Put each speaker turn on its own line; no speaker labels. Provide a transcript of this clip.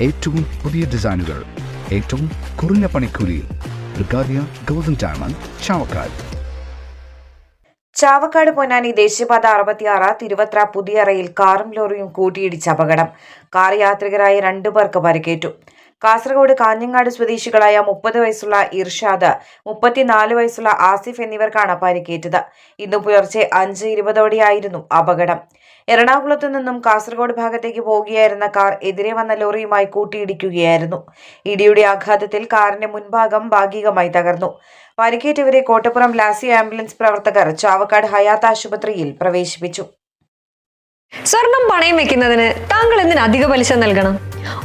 ഏറ്റവും പുതിയ ഡിസൈനുകൾ ഏറ്റവും കുറഞ്ഞ പണിക്കൂലിയിൽ. ബ്രിഗാദിയ ഗോൾഡൻ ഡയമണ്ട് ചാവക്കാട്.
ചാവക്കാട് പൊന്നാനി ദേശീയപാത അറുപത്തിയാറ് തിരുവത്ര പുതിയറയിൽ കാറും ലോറിയും കൂട്ടിയിടിച്ച അപകടം. കാർ യാത്രികരായ രണ്ടു പേർക്ക് പരിക്കേറ്റു. കാസർഗോഡ് കാഞ്ഞങ്ങാട് സ്വദേശികളായ മുപ്പത് വയസ്സുള്ള ഇർഷാദ് മുപ്പത്തിനാല് വയസ്സുള്ള ആസിഫ് എന്നിവർക്കാണ് പരിക്കേറ്റത്. ഇന്ന് പുലർച്ചെ അഞ്ച് ഇരുപതോടെയായിരുന്നു അപകടം. എറണാകുളത്തു നിന്നും കാസർഗോഡ് ഭാഗത്തേക്ക് പോകുകയായിരുന്ന കാർ എതിരെ വന്ന ലോറിയുമായി കൂട്ടിയിടിക്കുകയായിരുന്നു. ഇടിയുടെ ആഘാതത്തിൽ കാറിന്റെ മുൻഭാഗം ഭാഗികമായി തകർന്നു. പരിക്കേറ്റവരെ കോട്ടപ്പുറം ലാസി ആംബുലൻസ് പ്രവർത്തകർ ചാവക്കാട് ഹയാത്ത് ആശുപത്രിയിൽ പ്രവേശിപ്പിച്ചു.
സ്വർണം പണയം വെക്കുന്നതിന് താങ്കൾ എന്തിന് അധിക പലിശ നൽകണം?